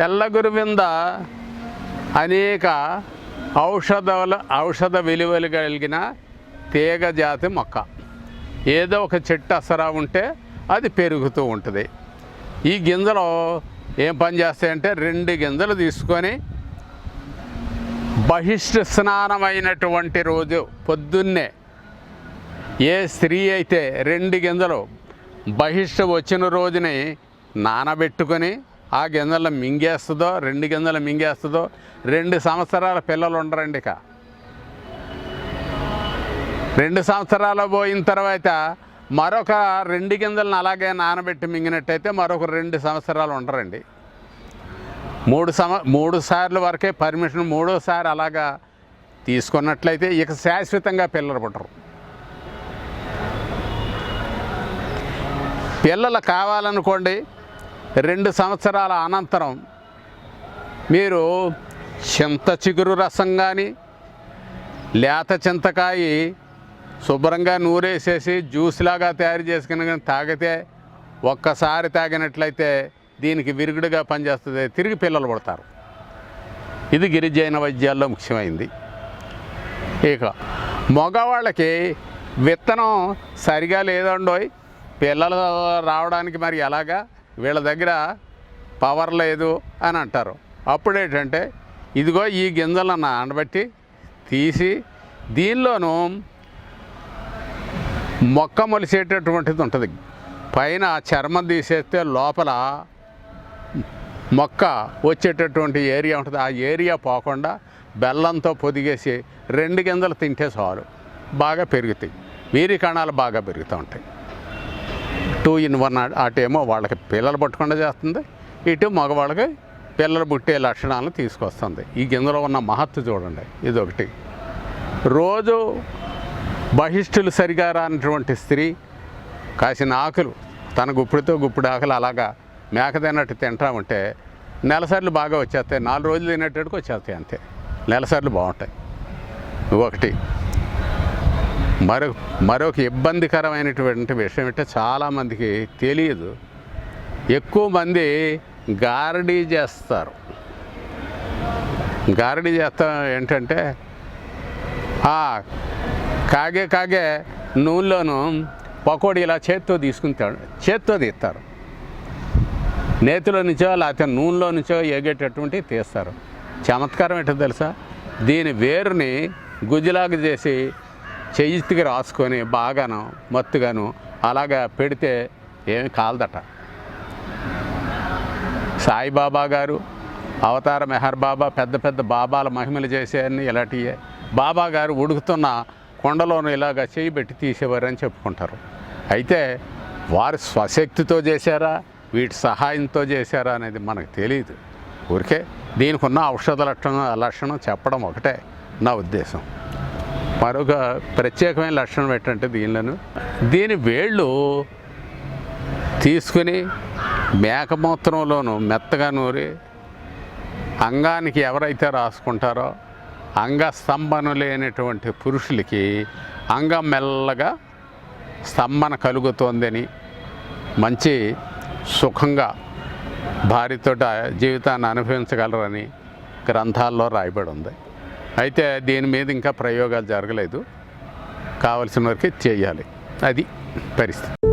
తెల్లగురు వింద అనేక ఔషధాల ఔషధ విలువలు కలిగిన తీగ జాతి మొక్క. ఏదో ఒక చెట్టు అసరా ఉంటే అది పెరుగుతూ ఉంటుంది. ఈ గింజలు ఏం పని చేస్తాయంటే రెండు గింజలు తీసుకొని బహిష్ట స్నానమైనటువంటి రోజు పొద్దున్నే ఏ స్త్రీ అయితే రెండు గింజలు బహిష్ట వచ్చిన రోజుని నానబెట్టుకొని ఆ గింజలు మింగేస్తుందో రెండు గింజలు మింగేస్తుందో రెండు సంవత్సరాల పిల్లలు ఉండరండి ఇక. రెండు సంవత్సరాలు పోయిన తర్వాత మరొక రెండు గింజలను అలాగే నానబెట్టి మింగినట్టయితే మరొక రెండు సంవత్సరాలు ఉండరండి. మూడు సమ మూడు సార్లు వరకే పర్మిషన్ మూడోసారి అలాగా తీసుకున్నట్లయితే ఇక శాశ్వతంగా పిల్లలు పుట్టరు. పిల్లలు కావాలనుకోండి రెండు సంవత్సరాల అనంతరం మీరు చింత చిగురు రసం కానీ లేత చింతకాయ శుభ్రంగా నూరేసేసి జ్యూస్ లాగా తయారు చేసుకుని కానీ తాగితే ఒక్కసారి తాగినట్లయితే దీనికి విరుగుడుగా పనిచేస్తుంది. తిరిగి పిల్లలు పడతారు. ఇది గిరిజైన వైద్యాల్లో ముఖ్యమైంది. ఇక మగవాళ్ళకి విత్తనం సరిగా లేదండోయ్. పిల్లలు రావడానికి మరి ఎలాగా? వీళ్ళ దగ్గర పవర్ లేదు అని అంటారు. అప్పుడు ఏంటంటే ఇదిగో ఈ గింజలను నానబెట్టి తీసి దీనిలోనూ మొక్క మొలిసేటటువంటిది ఉంటుంది. పైన చర్మం తీసేస్తే లోపల మొక్క వచ్చేటటువంటి ఏరియా ఉంటుంది. ఆ ఏరియా పోకుండా బెల్లంతో పొదిగేసి రెండు గింజలు తింటే చాలు. బాగా పెరుగుతాయి. వీరి కణాలు బాగా పెరుగుతూ ఉంటాయి. టూ ఇన్ వన్ అటేమో వాళ్ళకి పిల్లలు పట్టకుండా చేస్తుంది. ఇటు మగవాళ్ళకి పిల్లలు పుట్టే లక్షణాలను తీసుకొస్తుంది. ఈ గింజలో ఉన్న మహత్తు చూడండి. ఇదొకటి. రోజు బహిష్ఠులు సరిగా రానటువంటి స్త్రీ కాసిన ఆకులు తన గుప్పిడితో గుప్పిడి ఆకులు అలాగా మేక తిన్నట్టు తింటా ఉంటే నెలసార్లు బాగా వచ్చేస్తాయి. నాలుగు రోజులు తినేటట్టుకు వచ్చేస్తాయి అంతే. నెలసార్లు బాగుంటాయి. ఒకటి. మరొక మరొక ఇబ్బందికరమైనటువంటి విషయం అంటే చాలామందికి తెలియదు. ఎక్కువ మంది గారడీ చేస్తారు. గారడీ చేస్తాం ఏంటంటే కాగే కాగే నూనెలోను పకోడీ ఇలా చేత్తో తీసుకుంటాడు చేత్తో తీస్తారు. నేతిలో నుంచో లేకపోతే నూనెలో నుంచో ఎగేటటువంటి తీస్తారు. చమత్కారం ఏంటో తెలుసా? దీని వేరుని గుజ్జులాగా చేసి చెయ్యికి రాసుకొని బాగాను మత్తుగాను అలాగా పెడితే ఏమి కాలదట. సాయిబాబా గారు అవతార మెహర్ బాబా పెద్ద పెద్ద బాబాల మహిమలు చేసేవన్నీ ఇలాంటివే బాబా గారు ఉడుకుతున్న కొండలోను ఇలాగ చేయి పెట్టి తీసేవారని చెప్పుకుంటారు. అయితే వారు స్వశక్తితో చేశారా వీటి సహాయంతో చేశారా అనేది మనకు తెలియదు. ఊరికే దీనికి ఉన్న ఔషధ లక్షణం లక్షణం చెప్పడం ఒకటే నా ఉద్దేశం. మరొక ప్రత్యేకమైన లక్షణం ఏంటంటే దీనిలోను దీని వేళ్ళు తీసుకుని మేకమూత్రంలోను మెత్తగా నూరి అంగానికి ఎవరైతే రాసుకుంటారో అంగస్తంభన లేనటువంటి పురుషులకి అంగం మెల్లగా స్తంభన కలుగుతోందని మంచి సుఖంగా భార్యతో జీవితాన్ని అనుభవించగలరని గ్రంథాల్లో రాయబడి ఉంది. అయితే దీని మీద ఇంకా ప్రయోగాలు జరగలేదు. కావలసిన వరకే చేయాలి. అది పరిస్థితి.